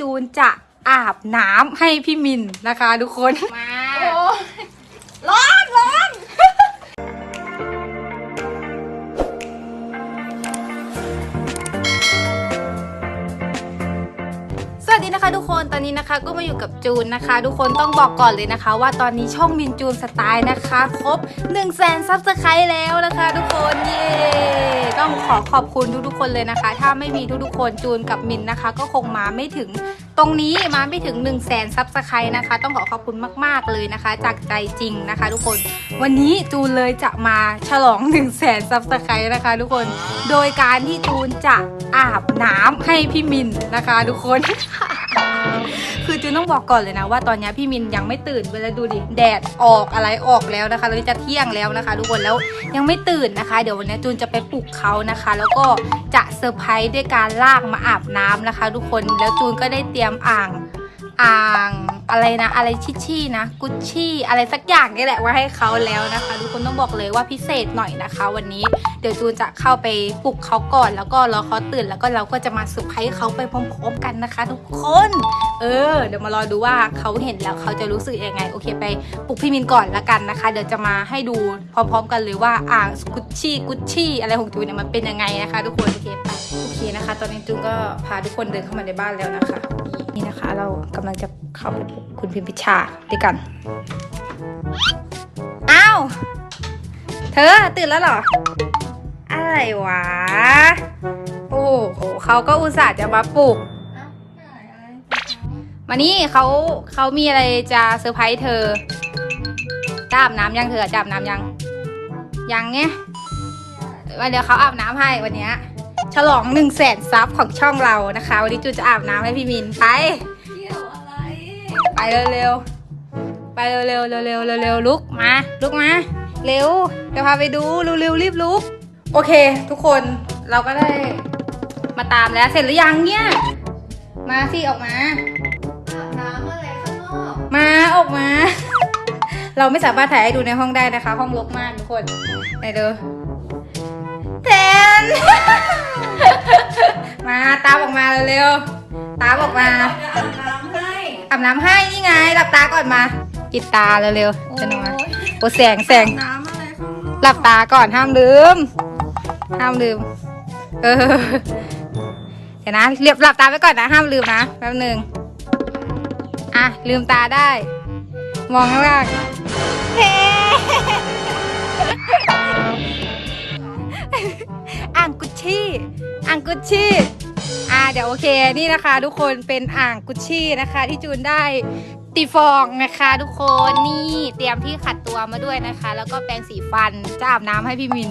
จูนจะอาบน้ำให้พี่มินนะคะ ทุกคน มา คะทุกคนตอนนี้นะคะก็มาอยู่กับจูนนะคะ ทุกคนต้องบอกก่อนเลยนะคะ ว่าตอนนี้ช่องมินจูนสไตล์นะคะ ครบ1นึ่งแสนซับสไครต์แล้วนะคะ ทุกคนเย้ต้องขอขอบคุณทุกๆคนเลยนะคะ ถ้าไม่มีทุกๆคนจูนกับมินนะคะ ก็คงมาไม่ถึงตรงนี้มาไม่ถึง1นึ่งแสนซับสไครต์นะคะ ต้องขอขอบคุณมากๆเลยนะคะ จากใจจริงนะคะ ทุกคนวันนี้จูนเลยจะมาฉลอง1นึ่งแสนซับสไครต์นะคะ ทุกคนโดยการที่จูนจะอาบน้ำให้พี่มินนะคะ ทุกคน คือจูนต้องบอกก่อนเลยนะว่าตอนนี้พี่มินยังไม่ตื่นเวลาดูดิแดดออกอะไรออกแล้วนะคะตอนนี้จะเที่ยงแล้วนะคะ ทุกคนแล้วยังไม่ตื่นนะคะ เดี๋ยววันนี้จูนจะไปปลุกเขานะคะ แล้วก็จะเซอร์ไพรส์ด้วยการลากมาอาบน้ำนะคะ ทุกคนแล้วจูนก็ได้เตรียมอ่างอ่าง อะไรนะ อะไรชิชี่นะ กุชชี่อะไรสักอย่างนี่แหละไว้ให้เขาแล้วนะคะ ทุกคนต้องบอกเลยว่าพิเศษหน่อยนะคะ วันนี้เดี๋ยวจูนจะเข้าไปปลุกเขาก่อน แล้วก็รอเขาตื่นแล้วก็เราก็จะมาเซอร์ไพรส์เขาไปพร้อมๆกันนะคะ ทุกคน เออ เดี๋ยวมารอดูว่าเขาเห็นแล้วเขาจะรู้สึกยังไง โอเคไปปลุกพี่มินก่อนละกันนะคะ เดี๋ยวจะมาให้ดูพร้อม ๆ กันเลยว่าอ่างกุชชี่กุชชี่อะไรของจูนเนี่ยมันเป็นยังไงนะคะ ทุกคนโอเคไปโอเคนะคะ ตอนนี้จูนก็พาทุกคนเดินเข้ามาในบ้านแล้วนะคะ นี่นะคะ เรากำลังจะเข้าไปพบคุณพิมพิชาด้วยกันอ้าวเธอตื่นแล้วเหรออะไรวะโอ้โหเขาก็อุตส่าห์จะมาปลุก มานี่เขาเขามีอะไรจะเซอร์ไพรส์เธอจะอาบน้ำยังเธอจะอาบน้ำยัง ยังไงวันเดี๋ยวเขาอาบน้ำให้วันเนี้ยฉลองหนึ่งแสนซับของช่องเรานะคะ วันนี้จูจะอาบน้ำให้พี่มินไปเกี่ยวอะไรไปเร็วๆ ไปเร็วๆ เร็วๆ เร็วๆ ลุกมา ลุกมา เร็วเดี๋ยวพาไปดูเร็วๆ รีบลุก โอเค ทุกคนเราก็ได้มาตามแล้วเสร็จหรือยังเนี่ย มาสิออกมาอา มาออกมา เราไม่สามารถถ่ายให้ดูในห้องได้นะคะ ห้องรกมากทุกคนไหนดูแทน มาตามออกมาเร็วๆตามออกมาจะอาบน้ำให้อาบน้ำให้นี่ไงหลับตาก่อนมาปิดตาเร็วๆจะนอนโอ้แสงแสงน้ำอะไรข้างนอกหลับตาก่อนห้ามลืม ห้ามลืม เออเดี๋ยวนะเรียบหลับตาไว้ก่อนนะ ห้ามลืมนะแป๊บหนึ่ง อะ ลืมตาได้ มองข้างล่างเฮ้อ่างกุชชี่ อ่างกุชชี่ อ่าเดี๋ยวโอเค นี่นะคะทุกคนเป็นอ่างกุชชี่นะคะ ที่จูนได้ตีฟองนะคะทุกคนนี่เตรียมที่ขัดตัวมาด้วยนะคะ แล้วก็แปรงสีฟันจะอาบน้ำให้พี่มิน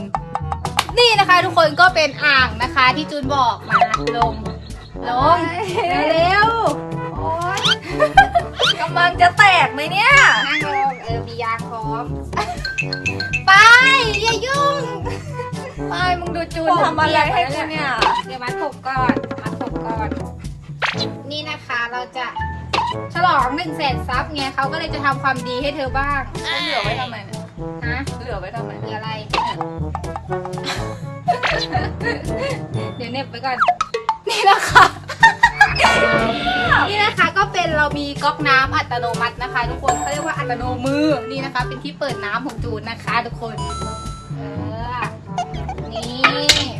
นี่นะคะ ทุกคนก็เป็นอ่างนะคะ ที่จูนบอกมาลงลงเร็ว กำลังจะแตกไหมเนี่ยๆนั่งลงเออมียางพร้อม ไป อย่ายุ่งไม่มึงดูจูนทำอะไรให้กูเนี่ย เดี๋ยวมัดผมก่อนมัดผมก่อน นี่นะคะเราจะฉลองหนึ่งแสนซับไงเขาก็เลยจะทำความดีให้เธอบ้าง เหลือไว้ทำไมเนี่ยฮะ เหลือไว้ทำไมมีอะไรเดี๋ยวเน็บไปก่อน นี่นะคะ นี่นะคะก็เป็นเรามีก๊อกน้ำอัตโนมัตินะคะทุกคนเขาเรียกว่าอัตโนมือนี่นะคะ เป็นที่เปิดน้ำของจูนนะคะ ทุกคนเออนี่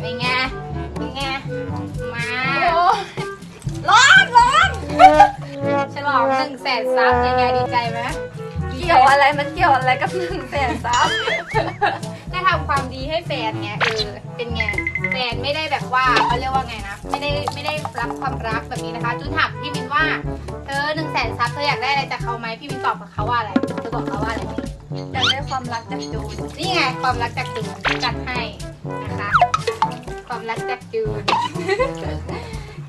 เป็นไงเป็นไงมาร้อนร้อนฉลองหนึ่งแสนซับยังไงดีใจไหม เกี่ยวอะไรมันเกี่ยวอะไรกับหนึ่งแสนซับได้ทำความดีให้แฟนไงเออเป็นไงแฟนไม่ได้แบบว่าเขาเรียกว่าไงนะไม่ได้ไม่ได้รับความรักแบบนี้นะคะจุนถามพี่มินว่าเธอหนึ่งแสนซับเธออยากได้อะไรจากเขาไหมพี่มินตอบกับเขาว่าอะไรเธอบอกเขาว่าอะไรอยากได้ความรักจากจูนนี่ไงความรักจากจูนจัดให้นะคะ ความรักจากจูน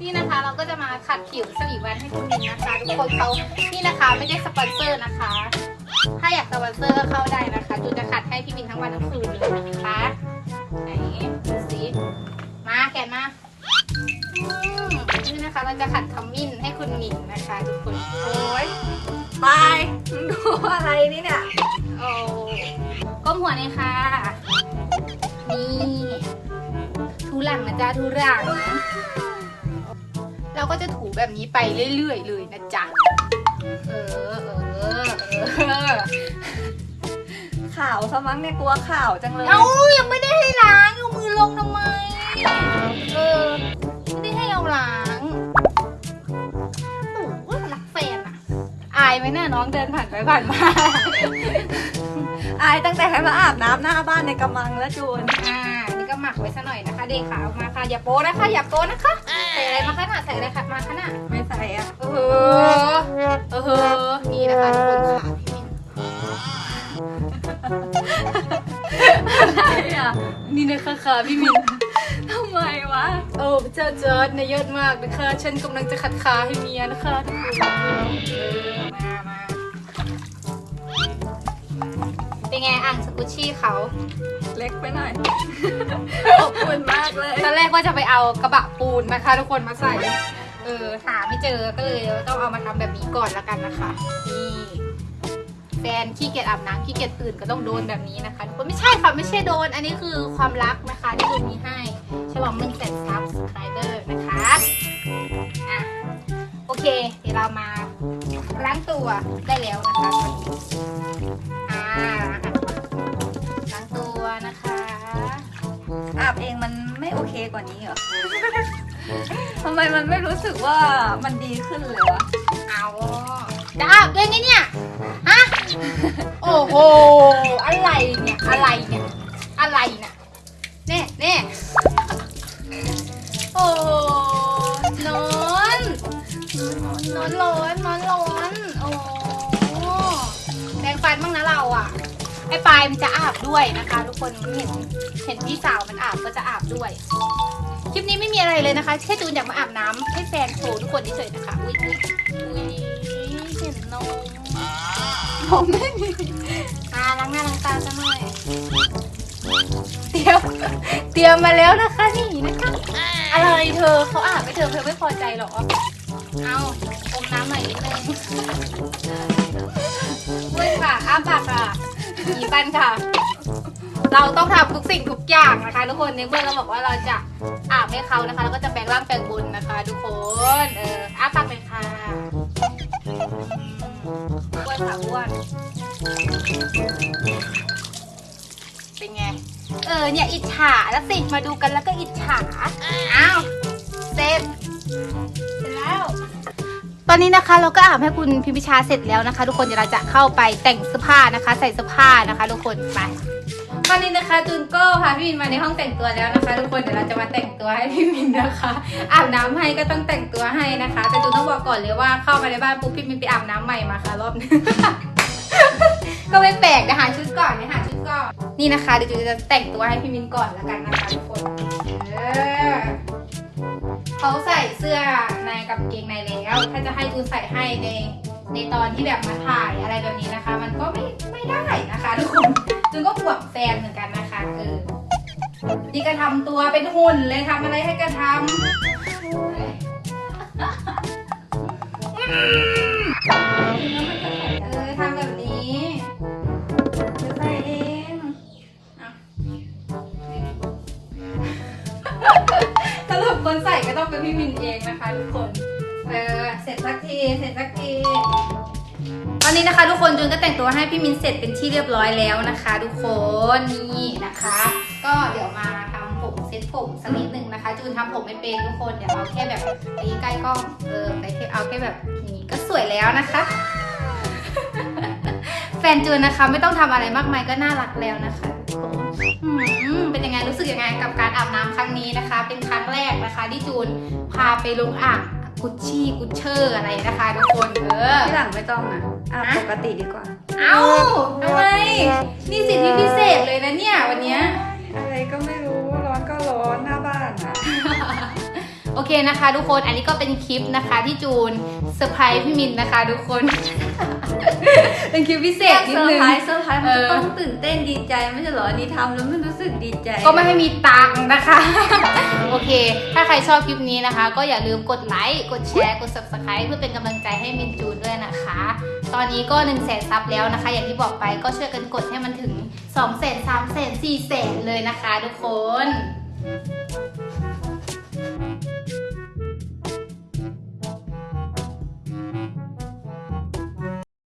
นี่นะคะเราก็จะมาขัดผิวสวีวันให้คุณมินนะคะ ทุกคนเขานี่นะคะไม่ได้สปอนเซอร์นะคะ ถ้าอยากสปอนเซอร์ก็เข้าได้นะคะจูนจะขัดให้พี่มินทั้งวันทั้งคืนเลยนะคะไหนดูสิมาแขนมาอืมนี่นะคะเราจะขัดขมิ้นให้คุณมินนะคะทุกคนโอ๊ยตายมึงดูอะไรนี่เนี่ยโอ้ก้มหัวเลยค่ะ นี่ทูหลังนะจ๊ะทูหลังเราก็จะถูแบบนี้ไปเรื่อยๆเลยนะจ๊ะ ซะมั้งเนี่ยกลัวข่าวจังเลย เอ้ายังไม่ได้ให้ล้างเอามือลงทำไม เออ ไม่ได้ให้เอาล้างโอ้ยรักแฟนอะอายไหมน่ะน้องเดินผ่านไปผ่านมา อายตั้งแต่ให้มาอาบน้ำหน้าบ้านในกำมังแล้วจูน อ่า นี่ก็หมักไว้ซะหน่อยนะคะ เด็กขาออกมาค่ะ อย่าโป๊นะคะ อย่าโป๊นะคะ ใส่อะไรมาขนาดใส่อะไรมาขนาดไม่ใส่อะเออ เออ นี่นะคะทุกคนค่ะพี่มิน อะไรอะ นี่นะคะค่ะพี่มินทำไมวะ โอ้พระเจ้าเจิดนะเยอะมากนะคะ ฉันกำลังจะขัดขาให้เมียนะคะทุกคนเออมามาเป็นไงอ่างสกุชชี่เขา เล็กไปหน่อยอบอุ่นมากเลยตอนแรกว่าจะไปเอากระบะปูนนะคะ ทุกคนมาใส่ เออหาไม่เจอก็เลยต้องเอามาทำแบบนี้ก่อนละกันนะคะ นี่ แฟนขี้เกียจอาบน้ำขี้เกียจตื่นก็ต้องโดนแบบนี้นะคะทุกคนไม่ใช่ค่ะไม่ใช่โดน อันนี้คือความรักนะคะที่คุณมีให้ฉลองหนึ่งแสนซับสไครเบอร์นะคะอะโอเค เดี๋ยวเรามาล้างตัวได้แล้วนะคะตอนนี้อ่าล้างตัวนะคะอาบเองมันไม่โอเคกว่านี้เหรอทำไมมันไม่รู้สึกว่ามันดีขึ้นเลยวะเอาจะอาบด้วยไงเนี่ยฮะ โอ้โห อะไรเนี่ย อะไรเนี่ย อะไรเนี่ยเน่เน่โอ้โหนอนนอนร้อนนอนร้อน โอ้แปรงฟันบ้างนะเราอะ ไอ้ปลายมันจะอาบด้วยนะคะ ทุกคนมันเห็น เห็นพี่สาวมันอาบก็จะอาบด้วย คลิปนี้ไม่มีอะไรเลยนะคะ แค่จูนอยากมาอาบน้ำให้แฟนโชว์ทุกคนเฉยๆนะคะ อุ้ยอุ้ยอุ้ยเห็นนม นมไม่มีมาล้างหน้าล้างตาซะหน่อยเตรียมเตรียมมาแล้วนะคะนี่นะคะอะไรเธอเขาอาบไม่เธอเธอไม่พอใจหรอเอาอมน้ำหน่อยนิดนึงอุ้ยค่ะอ้าปากค่ะหยีปันค่ะ เราต้องทำทุกสิ่งทุกอย่างนะคะทุกคนในเมื่อเราบอกว่าเราจะอาบให้เขานะคะ แล้วก็จะแปลงร่างแปลงบุญนะคะ ทุกคนเอออ้าปากเลยค่ะ อ้วนค่ะอ้วนเป็นไง เออเนี่ยอิจฉาแล้วสิมาดูกันแล้วก็อิจฉาอ้าวเสร็จเสร็จ ตอนนี้นะคะเราก็อาบให้คุณพิมพิชาเสร็จแล้วนะคะ ทุกคนเดี๋ยวเราจะเข้าไปแต่งเสื้อผ้านะคะ ใส่เสื้อผ้านะคะ ทุกคนไปตอนนี้นะคะจูนก็พาพี่มินมาในห้องแต่งตัวแล้วนะคะ ทุกคนเดี๋ยวเราจะมาแต่งตัวให้พี่มินนะคะ อาบน้ำให้ก็ต้องแต่งตัวให้นะคะ แต่จูนต้องบอกก่อนเลยว่าเข้ามาในบ้านปุ๊บพี่มินไปอาบน้ำใหม่มาค่ะรอบนึงก็ไม่แปลกเดี๋ยวหาชุดก่อนเดี๋ยวหาชุดก่อนนี่นะคะเดี๋ยวจูนจะแต่งตัวให้พี่มินก่อนแล้วกันนะคะทุกคนเขาใส่เสื้อ กับเกงในแล้ว ถ้าจะให้จูนใส่ให้ในในตอนที่แบบมาถ่ายอะไรแบบนี้นะคะ มันก็ไม่ไม่ได้นะคะทุกคนจูนก็ห่วงแฟนเหมือนกันนะคะเออนี่ก็ทำตัวเป็นหุ่นเลยทำอะไรให้กระทำ พี่มินเองนะคะทุกคน เออเสร็จสักทีเสร็จสักที ตอนนี้นะคะ ทุกคนจูนก็แต่งตัวให้พี่มินเสร็จเป็นที่เรียบร้อยแล้วนะคะ ทุกคนนี่นะคะ ก็เดี๋ยวมาทำผมเซ็ตผมสักนิดนึงนะคะ จูนทำผมไม่เป็นทุกคนเดี๋ยวเอาแค่แบบไปใกล้กล้องเออไปแค่เอาแค่แบบนี้ก็สวยแล้วนะคะแฟนจูนนะคะ ไม่ต้องทำอะไรมากมายก็น่ารักแล้วนะคะ กยังไงกับการอาบน้ำครั้งนี้นะคะ เป็นครั้งแรกนะคะที่จูนพาไปลงอ่างกุชชี่กุชเชอร์อะไรนะคะทุกคนเออที่หลังไม่ต้องอะอาบปกติดีกว่า เอ้าทำไมนี่สิทธิพิเศษเลยนะเนี่ยวันเนี้ยอะไรก็ไม่รู้ร้อนก็ร้อนหน้าบ้านอะโอเคนะคะ ทุกคนอันนี้ก็เป็นคลิปนะคะที่จูนเซอร์ไพรส์พี่มินนะคะ ทุกคน เป็นคลิปพิเศษนิเซดอนึร์ง ไพรส์เซอร์ไพรส์มันเอจะอต้องตื่นเต้นดีใจไม่ใช่เหรออันนี้ทำแล้วไม่รู้สึกดีใจ ก็ไม่ให้มีตังค์นะคะ โอเค ถ้าใครชอบคลิปนี้นะคะ ก็อย่าลืมกดไลค์ กดแชร์ กด subscribe เพื่อเป็นกำลังใจให้มินจูนด้วยนะคะ ตอนนี้ก็1นึ่งแสนซับแล้วนะคะ อย่างที่บอกไปก็ช่วยกันกดให้มันถึง2 0 0 0 0 0 3 0 0 0 0 4 0 0 0 0เลยนะคะทุกคน